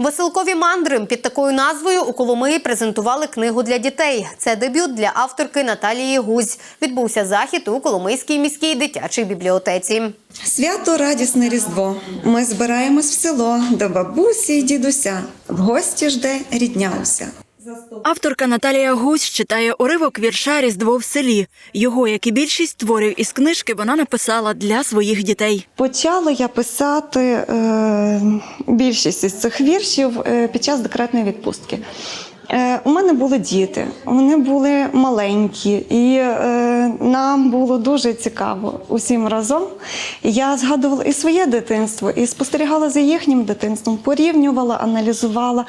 Веселкові мандри під такою назвою у Коломиї презентували книгу для дітей. Це дебют для авторки Наталії Гузь. Відбувся захід у Коломийській міській дитячій бібліотеці. Свято радісне Різдво. Ми збираємось в село до бабусі й дідуся. В гості жде рідня уся. Авторка Наталія Гусь читає уривок вірша Різдво в селі. Його, як і більшість творів із книжки, вона написала для своїх дітей. Почала я писати е, більшість із цих віршів е, під час декретної відпустки. Е, у мене були діти, вони були маленькі, і е, нам було дуже цікаво усім разом. Я згадувала і своє дитинство, і спостерігала за їхнім дитинством, порівнювала, аналізувала.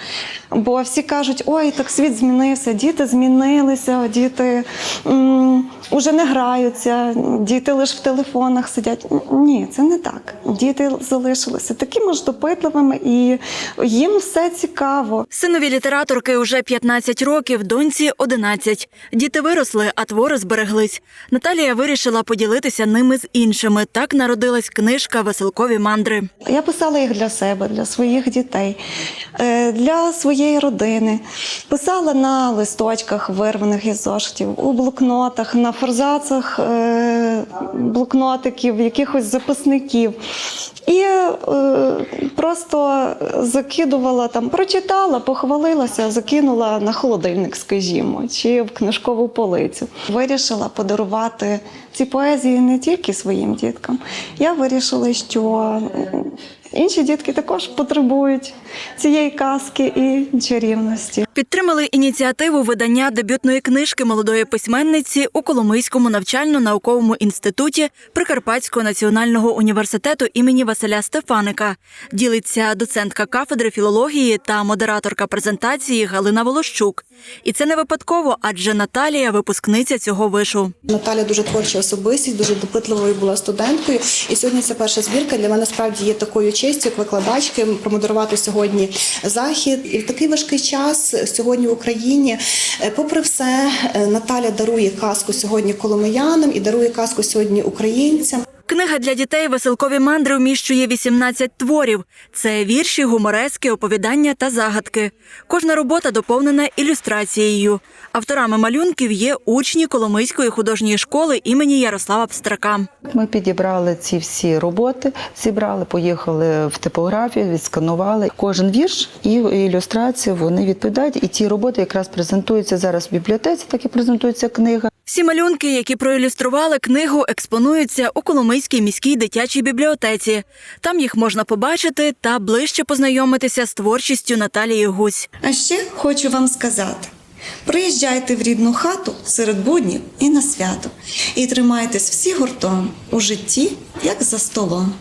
Бо всі кажуть, ой, так світ змінився, діти змінилися, діти м, уже не граються, діти лише в телефонах сидять. Ні, це не так. Діти залишилися такими ж допитливими, і їм все цікаво. Синові літераторки уже 15 років, доньці 11. Діти виросли, а твори збереглись. Наталія вирішила поділитися ними з іншими. Так народилась книжка Веселкові мандри. Я писала їх для себе, для своїх дітей, е, для своєї родини. Писала на листочках, вирваних із зошитів, у блокнотах, на форзацах е, блокнотиків, якихось записників. І е, просто закидувала там, прочитала, похвалилася, закинула на холодильник, скажімо, чи в книжкову полицю. Вирішила подарувати ці поезії не тільки своїм діткам. Я вирішила, що інші дітки також потребують цієї казки і чарівності. Підтримали ініціативу видання дебютної книжки молодої письменниці у Коломийському навчально-науковому інституті Прикарпатського національного університету імені Василя Стефаника. Ділиться доцентка кафедри філології та модераторка презентації Галина Волощук. І це не випадково, адже Наталія випускниця цього вишу. Наталя дуже творча особистість, дуже допитливою була студенткою. І сьогодні ця перша збірка для мене справді є такою честю, як викладачки, промодерувати сьогодні захід. І в такий важкий час сьогодні в Україні, е, попри все, е, Наталя дарує казку сьогодні коломиянам і дарує казку сьогодні українцям. Книга для дітей Веселкові мандри вміщує 18 творів. Це вірші, гуморески, оповідання та загадки. Кожна робота доповнена ілюстрацією. Авторами малюнків є учні Коломийської художньої школи імені Ярослава Пстрака. Ми підібрали ці всі роботи, зібрали, поїхали в типографію, відсканували. Кожен вірш і ілюстрацію вони відповідають. І ті роботи якраз презентуються зараз в бібліотеці, так і презентується книга. Всі малюнки, які проілюстрували книгу, експонуються у Коломийській міській дитячій бібліотеці. Там їх можна побачити та ближче познайомитися з творчістю Наталії Гусь. А ще хочу вам сказати: приїжджайте в рідну хату серед буднів і на свято, і тримайтесь всі гуртом у житті, як за столом.